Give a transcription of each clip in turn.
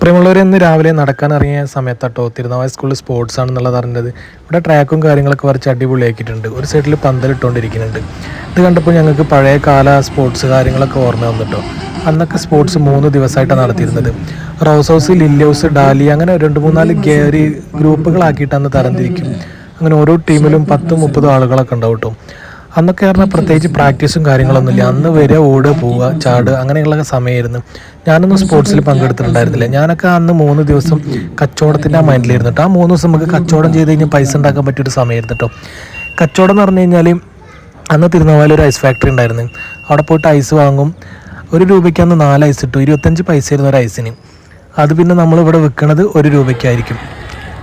പ്രിയമുള്ളവർ ഇന്ന് രാവിലെ നടക്കാൻ ഇറങ്ങിയ സമയത്താട്ടോ തിരുനാവായ സ്കൂളിൽ സ്പോർട്സ് ആണെന്നുള്ളത് അറിഞ്ഞത്. ഇവിടെ ട്രാക്കും കാര്യങ്ങളൊക്കെ വരച്ച് അടിപൊളിയാക്കിയിട്ടുണ്ട്. ഒരു സൈഡിൽ പന്തലിട്ടുകൊണ്ടിരിക്കുന്നുണ്ട് ഇത് കണ്ടപ്പോൾ ഞങ്ങൾക്ക് പഴയ കാല സ്പോർട്സ് കാര്യങ്ങളൊക്കെ ഓർമ്മ വന്നിട്ടോ. അന്നൊക്കെ സ്പോർട്സ് മൂന്ന് ദിവസമായിട്ടാണ് നടത്തിയിരുന്നത്. റോസ് ഹൗസ് ലില്ലി ഹൗസ് ഡാലി അങ്ങനെ രണ്ട് മൂന്നാൽ ഗേറി ഗ്രൂപ്പുകളാക്കിയിട്ടാണ് തരംതിരിക്കും. അങ്ങനെ ഓരോ ടീമിലും പത്തും മുപ്പതും ആളുകളൊക്കെ ഉണ്ടാവും കേട്ടോ അന്നൊക്കെ പറഞ്ഞാൽ പ്രത്യേകിച്ച് പ്രാക്ടീസും കാര്യങ്ങളൊന്നുമില്ല. അന്ന് വരിക ഓടുക പോവുക ചാടുക അങ്ങനെയുള്ള സമയമായിരുന്നു ഞാനൊന്നും സ്പോർട്സിൽ പങ്കെടുത്തിട്ടുണ്ടായിരുന്നില്ല. ഞാനൊക്കെ അന്ന് മൂന്ന് ദിവസം കച്ചവടത്തിന്റെ ആ മൈൻഡിലായിരുന്നു കേട്ടോ ആ മൂന്ന് ദിവസം നമുക്ക് കച്ചവടം ചെയ്ത് കഴിഞ്ഞാൽ പൈസ ഉണ്ടാക്കാൻ പറ്റിയൊരു സമയമായിരുന്നു കേട്ടോ കച്ചവടം എന്ന് പറഞ്ഞു കഴിഞ്ഞാൽ അന്ന് തിരുനാവാല ഒരു ഐസ് ഫാക്ടറി ഉണ്ടായിരുന്നു. അവിടെ പോയിട്ട് ഐസ് വാങ്ങും. ഒരു രൂപയ്ക്ക് അന്ന് നാല് ഐസ് ഇട്ടു. ഇരുപത്തഞ്ച് പൈസ ആയിരുന്നു ഒരു ഐസിന്. അത് പിന്നെ നമ്മളിവിടെ വിൽക്കുന്നത് ഒരു രൂപയ്ക്കായിരിക്കും.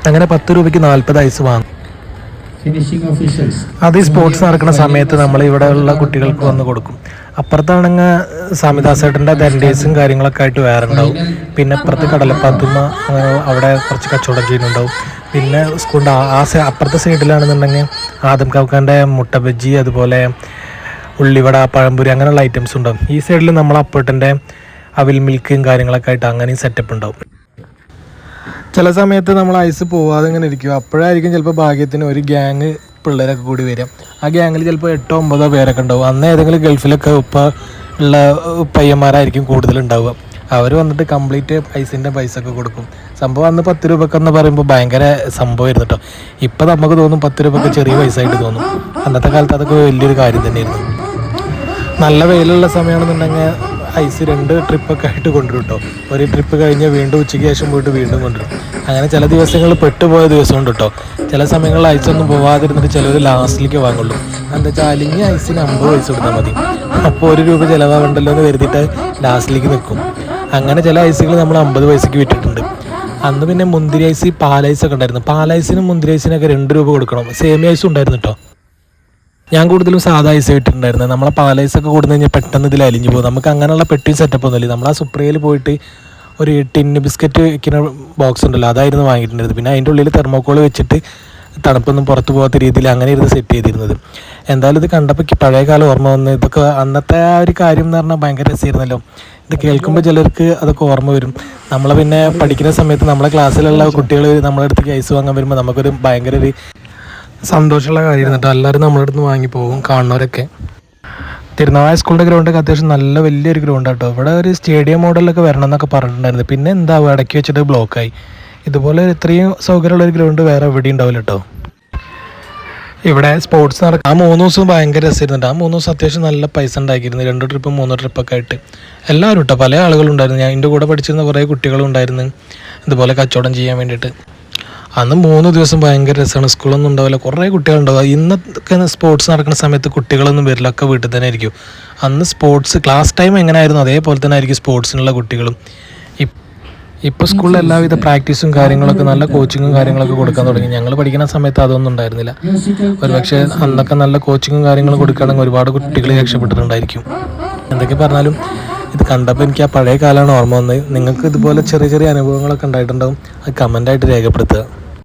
അങ്ങനെ പത്ത് രൂപയ്ക്ക് നാൽപ്പത് ഐസ് വാങ്ങും. അത് ഈ സ്പോർട്സ് നടക്കുന്ന സമയത്ത് നമ്മൾ ഇവിടെ ഉള്ള കുട്ടികൾക്ക് വന്ന് കൊടുക്കും. അപ്പുറത്താണെങ്കിൽ സമിതാസേട്ടന്റെ ദൻഡേഴ്സും കാര്യങ്ങളൊക്കെ ആയിട്ട് വേറെ ഉണ്ടാവും പിന്നെ അപ്പുറത്ത് കടലപ്പാത്തുമ്മ അവിടെ കുറച്ച് കച്ചവടം ചെയ്യുന്നുണ്ടാവും. പിന്നെ സ്കൂളിന്റെ ആ- അപ്പുറത്തെ സൈഡിലാണെന്നുണ്ടെങ്കിൽ ആദം കാക്കാന്റെ മുട്ട ബജ്ജി അതുപോലെ ഉള്ളിവട പഴംപുരി അങ്ങനെയുള്ള ഐറ്റംസ് ഉണ്ടാവും. ഈ സൈഡിൽ നമ്മൾ അപ്പേട്ടന്റെ അവിൽ മിൽക്കും കാര്യങ്ങളൊക്കെ ആയിട്ട് അങ്ങനെയും സെറ്റപ്പ് ഉണ്ടാവും. ചില സമയത്ത് നമ്മൾ ഐസ് പോവാതെ ഇങ്ങനെ ഇരിക്കും. അപ്പോഴായിരിക്കും ചിലപ്പോൾ ഭാഗ്യത്തിന് ഒരു ഗ്യാങ് പിള്ളേരൊക്കെ കൂടി വരും ആ ഗ്യാങ്ങിൽ ചിലപ്പോൾ എട്ടോ ഒമ്പതോ പേരൊക്കെ ഉണ്ടാവും. അന്ന് ഏതെങ്കിലും ഗൾഫിലൊക്കെ ഉപ്പ ഉള്ള പയ്യന്മാരായിരിക്കും കൂടുതലുണ്ടാവുക അവർ വന്നിട്ട് കംപ്ലീറ്റ് പൈസന്റെ പൈസ ഒക്കെ കൊടുക്കും. സംഭവം അന്ന് പത്ത് രൂപക്ക് എന്ന് പറയുമ്പോൾ ഭയങ്കര സംഭവമായിരുന്നു കേട്ടോ ഇപ്പം നമുക്ക് തോന്നും പത്ത് രൂപക്ക് ചെറിയ പൈസ ആയിട്ട് തോന്നും. അന്നത്തെ കാലത്ത് അതൊക്കെ വലിയൊരു കാര്യം തന്നെയായിരുന്നു. നല്ല വെയിലുള്ള സമയമാണെന്നുണ്ടെങ്കിൽ ഐസ് രണ്ട് ട്രിപ്പൊക്കെ ആയിട്ട് കൊണ്ടുവരും കേട്ടോ ഒരു ട്രിപ്പ് കഴിഞ്ഞ് വീണ്ടും ഉച്ചയ്ക്ക് ശേഷം പോയിട്ട് വീണ്ടും കൊണ്ടുവരും. അങ്ങനെ ചില ദിവസങ്ങൾ പെട്ടുപോയ ദിവസമുണ്ട് കേട്ടോ ചില സമയങ്ങളിൽ ഐസൊന്നും പോവാതിരുന്നിട്ട് ചിലർ ലാസ്റ്റിലേക്ക് വാങ്ങുള്ളൂ. എന്താ വെച്ചാൽ അലിഞ്ഞ ഐസിന് അമ്പത് പൈസ കൊടുത്താൽ മതി. അപ്പോൾ ഒരു രൂപ ചിലവാകണ്ടല്ലോ എന്ന് കരുതിയിട്ട് ലാസ്റ്റിലേക്ക് നിൽക്കും അങ്ങനെ ചില ഐസുകൾ നമ്മൾ അമ്പത് പൈസയ്ക്ക് വിറ്റിട്ടുണ്ട്. അന്ന് പിന്നെ മുന്തിരി ഐസ് പാലൈസൊക്കെ ഉണ്ടായിരുന്നു. പാലൈസിനും മുന്തിരി ഐസിനൊക്കെ രണ്ട് രൂപ കൊടുക്കണം. സേമിയ ഐസും ഉണ്ടായിരുന്നു കേട്ടോ ഞാൻ കൂടുതലും സാധാ ഐസ് ഇട്ടിട്ടുണ്ടായിരുന്നത് നമ്മളെ പാലൈസ് ഒക്കെ കൂടുന്ന കഴിഞ്ഞാൽ പെട്ടെന്ന് ഇതിൽ അലിഞ്ഞു പോകും. നമുക്ക് അങ്ങനെയുള്ള പെട്ടി സെറ്റപ്പ് ഒന്നുമില്ല നമ്മൾ ആ സുപ്രിയയിൽ പോയിട്ട് ഒരു ടിന്ന് ബിസ്ക്കറ്റ് വയ്ക്കുന്ന ബോക്സ് ഉണ്ടല്ലോ അതായിരുന്നു വാങ്ങിയിട്ടുണ്ടായിരുന്നത്. പിന്നെ അതിന്റെ ഉള്ളിൽ തെർമോക്കോൾ വെച്ചിട്ട് തണുപ്പൊന്നും പുറത്തു പോകാത്ത രീതിയിൽ അങ്ങനെ ഇരുന്ന് സെറ്റ് ചെയ്തിരുന്നത്. എന്തായാലും ഇത് കണ്ടപ്പോൾ പഴയകാല പഴയ കാലം ഓർമ്മ വന്ന് ഇതൊക്കെ അന്നത്തെ ആ ഒരു കാര്യം എന്ന് പറഞ്ഞാൽ ഭയങ്കര രസമായിരുന്നല്ലോ. ഇത് കേൾക്കുമ്പോൾ ചിലർക്ക് അതൊക്കെ ഓർമ്മ വരും. നമ്മളെ പിന്നെ പഠിക്കുന്ന സമയത്ത് നമ്മളെ ക്ലാസ്സിലുള്ള കുട്ടികൾ നമ്മളെ അടുത്തേക്ക് ഐസ് വാങ്ങാൻ വരുമ്പോൾ നമുക്കൊരു ഭയങ്കര ഒരു സന്തോഷമുള്ള കാര്യം കേട്ടോ എല്ലാവരും നമ്മുടെ അടുത്ത് വാങ്ങി പോകും കാണുന്നവരൊക്കെ. തിരുനാവായ സ്കൂളിന്റെ ഗ്രൗണ്ടൊക്കെ അത്യാവശ്യം നല്ല വലിയൊരു ഗ്രൗണ്ട് കേട്ടോ ഇവിടെ ഒരു സ്റ്റേഡിയം മോഡലൊക്കെ വരണം എന്നൊക്കെ പറഞ്ഞിട്ടുണ്ടായിരുന്നു. പിന്നെ എന്താവും ഇടയ്ക്ക് വെച്ചിട്ട് ബ്ലോക്കായി ഇതുപോലെ ഇത്രയും സൗകര്യമുള്ള ഒരു ഗ്രൗണ്ട് വേറെ എവിടെ ഉണ്ടാവില്ല കേട്ടോ ഇവിടെ സ്പോർട്സ് നടക്കും ആ മൂന്ന് ദിവസം ഭയങ്കര രസമായിരുന്നു ആ മൂന്ന് ദിവസം അത്യാവശ്യം നല്ല പൈസ ഉണ്ടാക്കിയിരുന്നു. രണ്ട് ട്രിപ്പ് മൂന്ന് ട്രിപ്പൊക്കെ ആയിട്ട്. എല്ലാവരും കേട്ടോ പല ആളുകളുണ്ടായിരുന്നു ഞാൻ എന്റെ കൂടെ പഠിച്ചിരുന്ന കുറേ കുട്ടികളുണ്ടായിരുന്നു ഇതുപോലെ കച്ചവടം ചെയ്യാൻ വേണ്ടിയിട്ട്. അന്ന് മൂന്ന് ദിവസം ഭയങ്കര രസമാണ് സ്കൂളൊന്നും ഉണ്ടാവില്ല. കുറേ കുട്ടികളുണ്ടാവും. ഇന്നൊക്കെ സ്പോർട്സ് നടക്കുന്ന സമയത്ത് കുട്ടികളൊന്നും വരില്ല. ഒക്കെ വീട്ടിൽ തന്നെ ആയിരിക്കും. അന്ന് സ്പോർട്സ് ക്ലാസ് ടൈം എങ്ങനെയായിരുന്നു? അതേപോലെ തന്നെ ആയിരിക്കും സ്പോർട്സിനുള്ള കുട്ടികളും. ഇപ്- ഇപ്പോൾ സ്കൂളിൽ എല്ലാവിധ പ്രാക്ടീസും കാര്യങ്ങളൊക്കെ നല്ല കോച്ചിങ്ങും കാര്യങ്ങളൊക്കെ കൊടുക്കാൻ തുടങ്ങി. ഞങ്ങൾ പഠിക്കുന്ന സമയത്ത് അതൊന്നും ഉണ്ടായിരുന്നില്ല. ഒരുപക്ഷെ അന്നൊക്കെ നല്ല കോച്ചിങ്ങും കാര്യങ്ങളും കൊടുക്കുകയാണെങ്കിൽ ഒരുപാട് കുട്ടികൾ രക്ഷപ്പെട്ടിട്ടുണ്ടായിരിക്കും. എന്തൊക്കെ പറഞ്ഞാലും ഇത് കണ്ടപ്പോൾ എനിക്ക് ആ പഴയ കാലമാണ് ഓർമ്മ വന്നത്. നിങ്ങൾക്ക് ഇതുപോലെ ചെറിയ ചെറിയ അനുഭവങ്ങളൊക്കെ ഉണ്ടായിട്ടുണ്ടാവും. അത് കമന്റായിട്ട് രേഖപ്പെടുത്തുക.